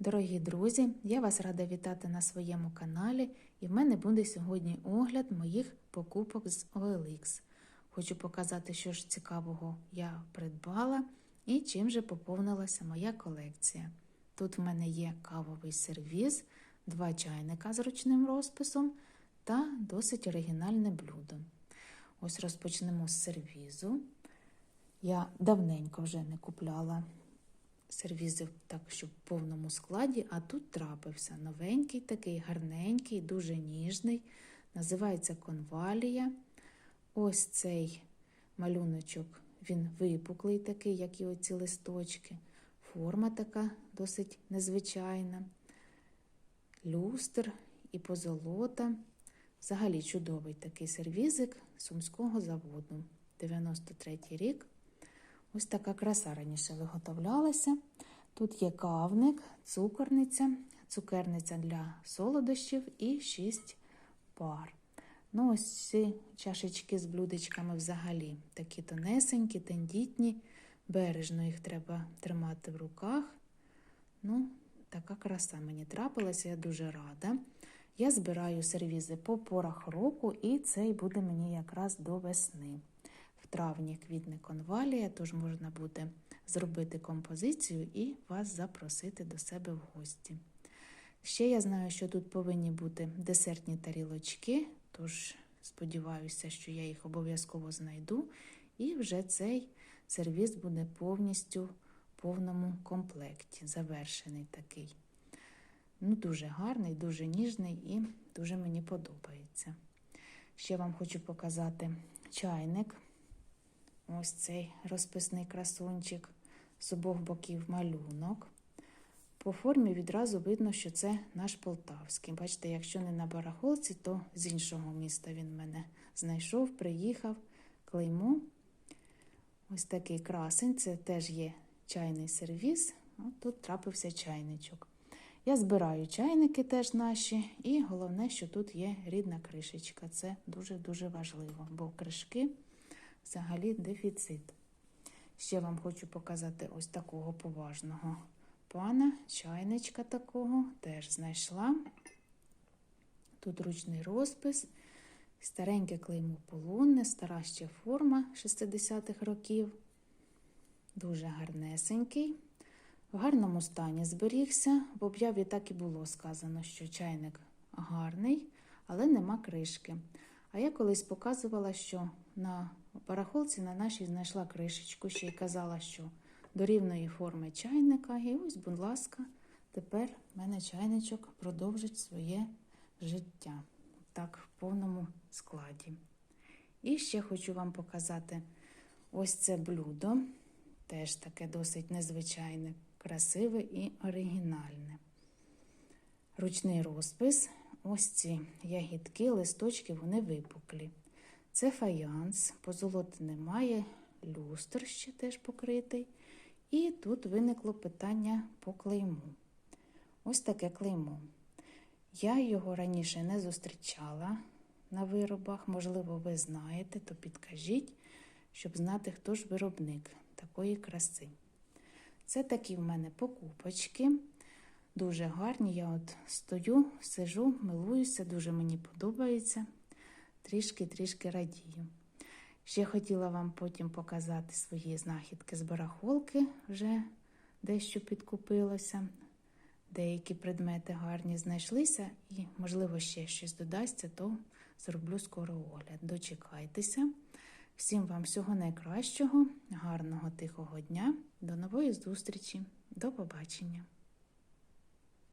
Дорогі друзі, я вас рада вітати на своєму каналі, і в мене буде сьогодні огляд моїх покупок з OLX. Хочу показати, що ж цікавого я придбала і чим же поповнилася моя колекція. Тут в мене є кавовий сервіз, два чайника з ручним розписом та досить оригінальне блюдо. Ось розпочнемо з сервізу. Я давненько вже не купляла сервізи так, що в повному складі, а тут трапився новенький, такий гарненький, дуже ніжний. Називається конвалія. Ось цей малюночок, він випуклий, такий, як і оці листочки. Форма така досить незвичайна. Люстр і позолота. Взагалі чудовий такий сервізик сумського заводу. 93-й рік. Ось така краса раніше виготовлялася. Тут є кавник, цукорниця, цукерниця для солодощів і 6 пар. Ну, ось ці чашечки з блюдечками взагалі такі тонесенькі, тендітні, бережно їх треба тримати в руках. Ну, така краса мені трапилася, я дуже рада. Я збираю сервізи по порах року, і цей буде мені якраз до весни. Травні квітне конвалія, тож можна буде зробити композицію і вас запросити до себе в гості. Ще я знаю, що тут повинні бути десертні тарілочки, тож сподіваюся, що я їх обов'язково знайду. І вже цей сервіс буде повністю в повному комплекті, завершений такий. Ну, Дуже гарний, дуже ніжний і дуже мені подобається. Ще вам хочу показати чайник. Ось цей розписний красунчик з обох боків малюнок. По формі відразу видно, що це наш полтавський. Бачите, якщо не на барахолці, то з іншого міста він мене знайшов, приїхав клеймо. Ось такий красень, це теж є чайний сервіс. От тут трапився чайничок. Я збираю чайники теж наші, і головне, що тут є рідна кришечка. Це дуже-дуже важливо, бо кришки взагалі дефіцит. Ще вам хочу показати ось такого поважного пана, чайничка такого, теж знайшла. Тут ручний розпис, стареньке клеймо полонне, стара ще форма 60-х років. Дуже гарнесенький. В гарному стані зберігся. В об'яві так і було сказано, що чайник гарний, але нема кришки. А я колись показувала, що на барахолці на нашій знайшла кришечку, ще й казала, що до рівної форми чайника. І ось, будь ласка, тепер в мене чайничок продовжить своє життя. Так, в повному складі. І ще хочу вам показати ось це блюдо. Теж таке досить незвичайне, красиве і оригінальне. Ручний розпис. Ось ці ягідки, листочки, вони випуклі. Це фаянс, позолоти немає, люстр ще теж покритий. І тут виникло питання по клейму. Ось таке клеймо. Я його раніше не зустрічала на виробах, можливо, ви знаєте, то підкажіть, щоб знати, хто ж виробник такої краси. Це такі в мене покупочки. Дуже гарні. Я от стою, сижу, милуюся, дуже мені подобається. Трішки-трішки радію. Ще хотіла вам потім показати свої знахідки з барахолки, вже дещо підкупилося. Деякі предмети гарні знайшлися, і, можливо, ще щось додасться, то зроблю скоро огляд. Дочекайтеся. Всім вам всього найкращого, гарного тихого дня. До нової зустрічі. До побачення!